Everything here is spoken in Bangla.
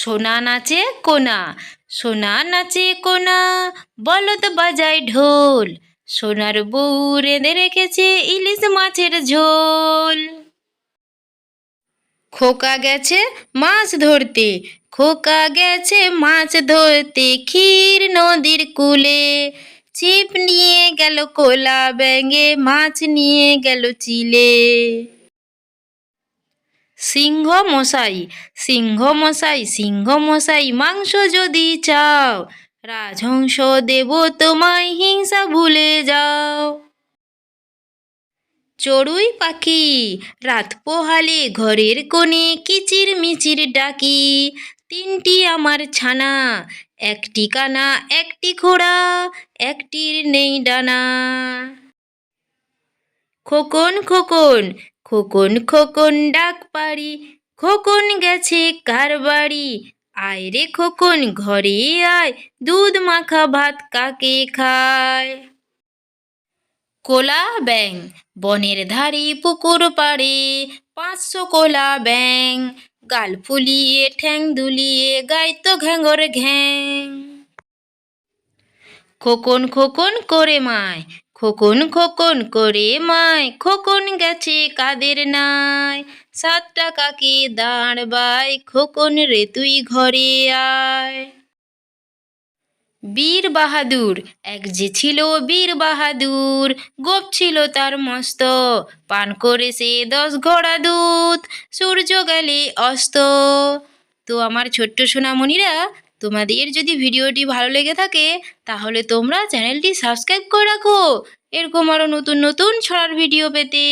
সোনা নাচে কোনা, সোনা নাচে কোনা, বলদ বাজায় ঢোল, সোনার বউ রেঁধে রেখেছে ইলিশ মাছের ঝোল। খোকা গেছে মাছ ধরতে, খোকা গেছে মাছ ধরতে ক্ষীর নদীর কূলে, ছিপ নিয়ে গেল কোলা ব্যাঙে, মাছ নিয়ে গেল চিলে। সিংহ মশাই সিংহ মশাই সিংহ মশাই মাংস যদি চাও, রাজহংস দেব তোমায় হিংসা ভুলে যাও। চড়ুই পাখি, রাত পোহালে ঘরের কোণে কিচির মিচির ডাকি, তিনটি আমার ছানা, একটি কানা, একটি খোড়া একটির নেই ডানা। খোকন খোকন খোকন খোকন ডাক পারি খোকন গেছে কার বাড়ি? আয় রে খোকন, ঘরে আয়, দুধ মাখা ভাত কাকে খায়? কোলা ব্যাং বনের ধারে পুকুর পাড়ে, পাঁচশো কোলা ব্যাং গাল ফুলিয়ে ঠ্যাং দুলিয়ে গাইতো ঘ্যাঙ্গর ঘ্যাং। খোকন খোকন করে মায় খোকন খোকন করে মায়, খোকন গেছে কাদের নাই? সাত টাকাকে দাঁড় বাই খোকন রে তুই ঘরে আয়। বীর বাহাদুর, এক যে ছিল বীর বাহাদুর, গোপ ছিল তার মস্ত, পান করে সে দশ ঘোড়া দুধ, সূর্য গেলে অস্ত। তো আমার ছোট্ট সোনামণিরা তোমাদের যদি ভিডিওটি ভালো লেগে থাকে, তাহলে তোমরা চ্যানেলটি সাবস্ক্রাইব করে রাখো। এরকম আরও নতুন নতুন ছড়ার ভিডিও পেতে।